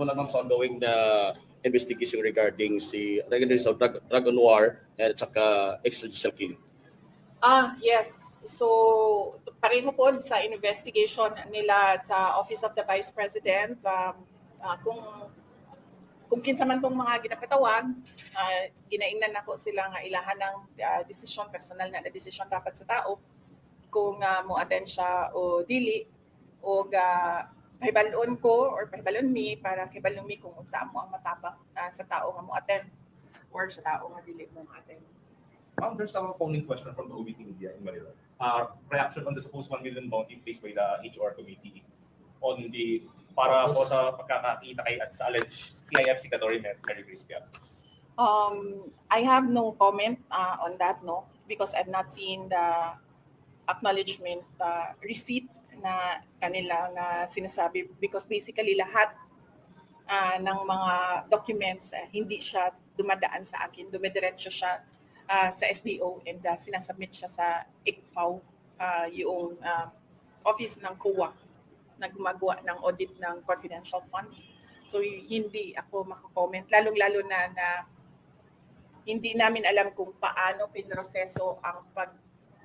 lang ma'am sa ongoing na investigation regarding si regarding sa drug, drug on at saka extrajudicial killing? Ah, yes. So, pareho po sa investigation nila sa Office of the Vice President, um, ah, kung kung kinsa man tong mga ginapatawag, uh, ginaingnan nako sila nga ilahan ng ah, desisyon, personal na desisyon dapat sa tao kung uh, mo attend siya o dili o ga pahibalon ko or pahibalon mi para kibalon mi kung unsa mo ang matapang ah, sa tao nga mo attend or sa tao nga dili mo attend. Ma'am, there's a phone-in question from the OBT media in Manila. Uh, reaction on the supposed 1 million bounty placed by the HR committee on the para po sa pagkakakita kay at sa alleged CIFC Category Mary Crispia. Um, I have no comment uh, on that, no, because I've not seen the acknowledgement uh, receipt na kanila nga sinasabi because basically lahat uh, ng mga documents uh, hindi siya dumadaan sa akin, dumidiretso siya uh, sa SDO and uh, sinasubmit siya sa ICFAO, uh, yung uh, office ng COA na gumagawa ng audit ng confidential funds. So hindi ako makakomment, lalong-lalo na na hindi namin alam kung paano pinroseso ang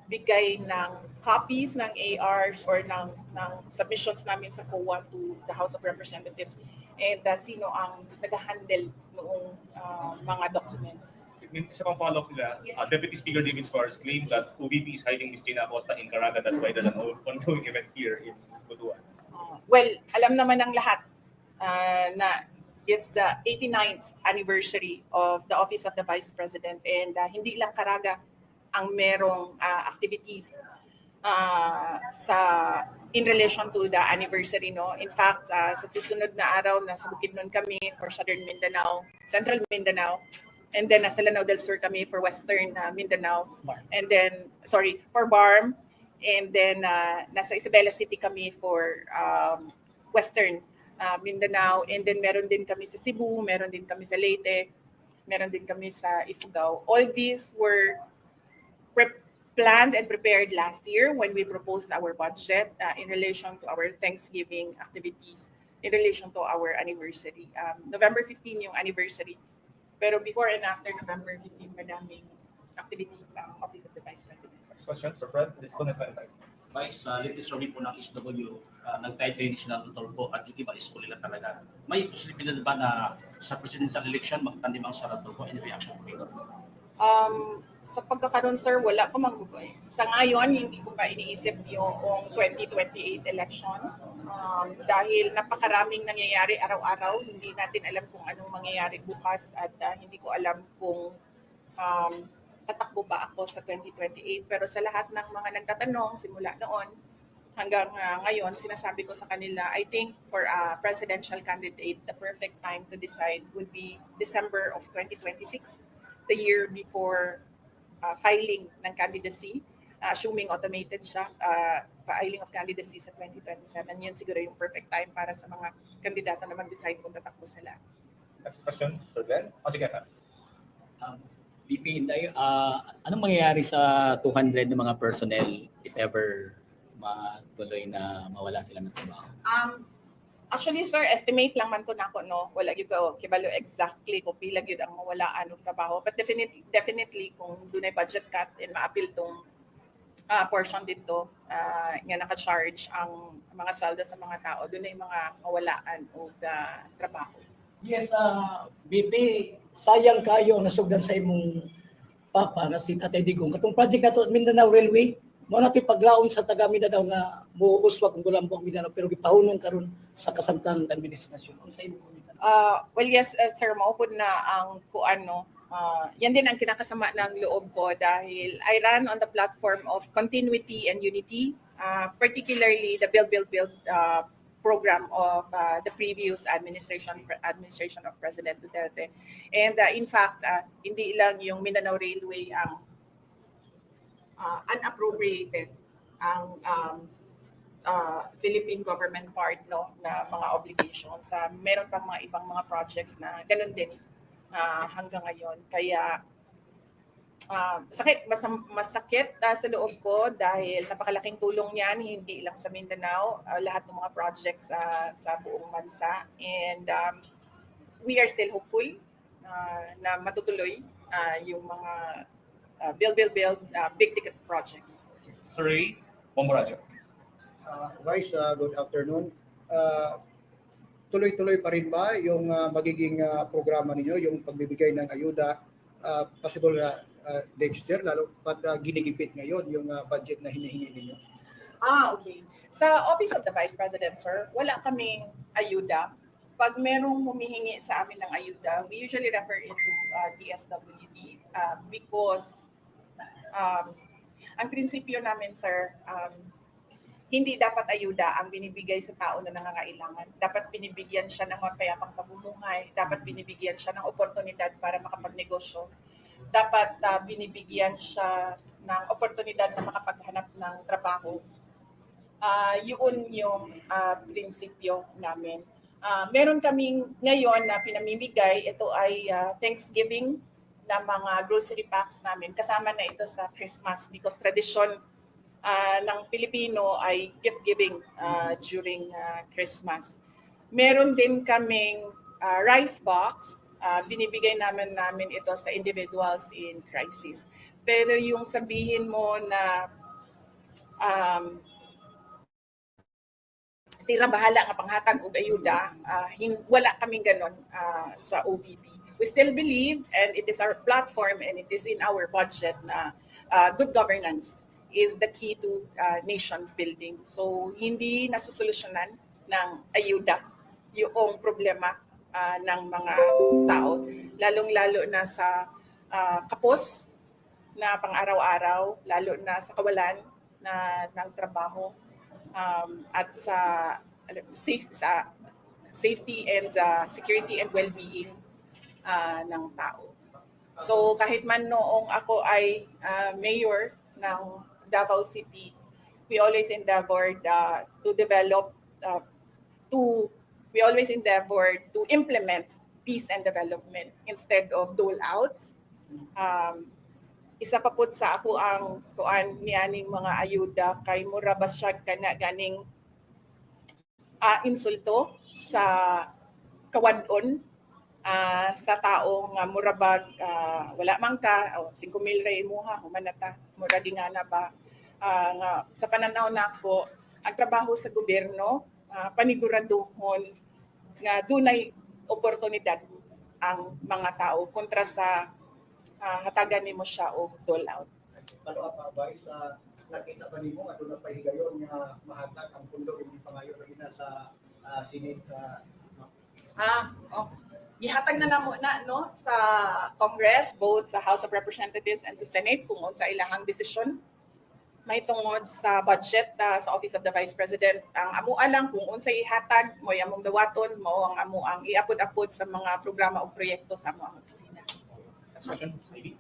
pagbigay ng copies ng ARs or ng, ng submissions namin sa COA to the House of Representatives and uh, sino ang nag-handle noong uh, mga documents. Isa pang follow-up nila, uh, Deputy Speaker David Suarez claimed that OVP is hiding Ms. Gina Acosta in Caraga. That's why there's an on- ongoing event here in Butuan. Uh, well, alam naman ng lahat uh, na it's the 89th anniversary of the Office of the Vice President and uh, hindi lang Caraga ang merong uh, activities uh, sa in relation to the anniversary no? In fact uh, sa susunod na araw nasa Bukidnon kami for Southern Mindanao Central Mindanao and then nasa Lanao del Sur kami for Western uh, Mindanao. And then sorry for BARM and then uh, nasa Isabela City kami for um, Western uh, Mindanao. And then meron din kami sa Cebu, meron din kami sa Leyte, meron din kami sa Ifugao. All these were pre- planned and prepared last year when we proposed our budget uh, in relation to our Thanksgiving activities in relation to our anniversary. Um, November 15 yung anniversary. Pero before and after November 15, madaming activities sa Office of the Vice President. Next question, Sir Fred, please tayo tayo. Vice, uh, latest survey po ng SW, uh, nag-title sila ng Tulfo at yung iba is nila talaga. May posibilidad ba na sa presidential election magtandim ang Sara Tulfo? Any reaction po? Um, sa pagkakaroon, sir, wala ko magugoy. Sa ngayon, hindi ko pa iniisip yung 2028 election. Um, dahil napakaraming nangyayari araw-araw, hindi natin alam kung anong mangyayari bukas at uh, hindi ko alam kung um, tatakbo ba ako sa 2028. Pero sa lahat ng mga nagtatanong simula noon hanggang uh, ngayon, sinasabi ko sa kanila, I think for a presidential candidate, the perfect time to decide would be December of 2026 the year before uh, filing ng candidacy, uh, assuming automated siya, uh, filing of candidacy sa 2027, yun siguro yung perfect time para sa mga kandidato na mag-decide kung tatakbo sila. Next question, Sir Glenn. O sige, Fred. Um, VP Inday, ah, anong mangyayari sa 200 na mga personnel if ever matuloy na mawala sila ng trabaho? Um, actually, sir, estimate lang man to nako no. Wala gyud ko kibalo exactly kung pila gyud ang mawalaan og trabaho. But definitely, definitely kung dunay budget cut and ma-appeal tong ah, portion dito ah, nga naka-charge ang mga sweldo sa mga tao, dunay mga mawalaan og ah, trabaho. Yes, uh, BP, sayang kayo ang nasugdan sa imong papa nga si Tatay Digong. Katong project nato Mindanao Railway, mo natin paglaom sa taga Mindanao nga muuuswag kung gulambo ang Mindanao pero gipahunon karon sa kasamtang administrasyon. Ano sa? Uh, well, yes, uh, sir, maupod na ang kuan, no. Uh, yan din ang kinakasama ng loob ko dahil I run on the platform of continuity and unity, uh, particularly the Build, Build, Build uh, program of uh, the previous administration administration of President Duterte. And uh, in fact, uh, hindi lang yung Mindanao Railway ang uh, unappropriated ang um, uh, Philippine government part no na mga obligations sa meron pang mga ibang mga projects na ganun din uh, hanggang ngayon kaya ah, sakit, mas, masakit ah, sa loob ko dahil napakalaking tulong niyan, hindi lang sa Mindanao, ah, lahat ng mga projects ah, sa buong bansa. And um, we are still hopeful ah, na matutuloy ah, yung mga ah, build, build, build, ah, big ticket projects. Sir Ray Bomborajo. Uh, Vice, uh, good afternoon. Uh, tuloy-tuloy pa rin ba yung uh, magiging uh, programa ninyo, yung pagbibigay ng ayuda, uh, possible na uh, next year, lalo pat uh, ginigipit ngayon yung uh, budget na hinihingi ninyo? Ah, okay. Sa Office of the Vice President, sir, wala kaming ayuda. Pag merong humihingi sa amin ng ayuda, we usually refer it to uh, DSWD uh, because um, ang prinsipyo namin, sir, um, hindi dapat ayuda ang binibigay sa tao na nangangailangan. Dapat binibigyan siya ng mapayapang pamumuhay. Dapat binibigyan siya ng oportunidad para makapagnegosyo. Dapat uh, binibigyan siya ng oportunidad na makapaghanap ng trabaho. Ah, yun yung ah, prinsipyo namin. Ah, meron kaming ngayon na pinamimigay, ito ay ah, Thanksgiving na mga grocery packs namin. Kasama na ito sa Christmas because tradition ah, ng Pilipino ay gift giving ah, during ah, Christmas. Meron din kaming ah, rice box. Ah, binibigay naman namin ito sa individuals in crisis. Pero yung sabihin mo na um, tira bahala nga panghatag og ayuda, ah, hin- wala kaming ganon ah, sa OBP. We still believe and it is our platform and it is in our budget na ah, good governance is the key to ah, nation building. So hindi nasusolusyonan ng ayuda yung problema ah, ng mga tao, lalong-lalo na sa ah, kapos na pang-araw-araw, lalo na sa kawalan na ng trabaho um, at sa alam, safe, sa safety and uh, security and well-being uh, ng tao. So kahit man noong ako ay uh, mayor ng Davao City, we always endeavored uh, to develop, uh, to, we always endeavored to implement peace and development instead of dole outs. Um, isa pa pud sa ako ang kuan nianing mga ayuda kay mura basyag kana ganing ah, insulto sa kawadon ah, sa tao nga murabag ah, wala man ka o 5,000 ra imuha humanata mura di nga na ba Ah, nga sa pananaw nako ang trabaho sa gobyerno ah, paniguraduhon nga dunay oportunidad ang mga tao kontra sa ah, hatagan nimo siya og dole out. Follow up, uh, Vice, uh, nakita ba nimo nga na pahigayon nga mahatag ang pundo hindi pa ngayon rin na sa uh, Senate uh, Ah, oh. Gihatag na namo na no sa Congress both sa House of Representatives and sa Senate kung unsa ilahang desisyon may tungod sa budget ah, sa Office of the Vice President ang amo lang kung unsa ihatag mo among dawaton mo ang amo ang iapod-apod sa mga programa o proyekto sa among opisina. Next question, Ivy.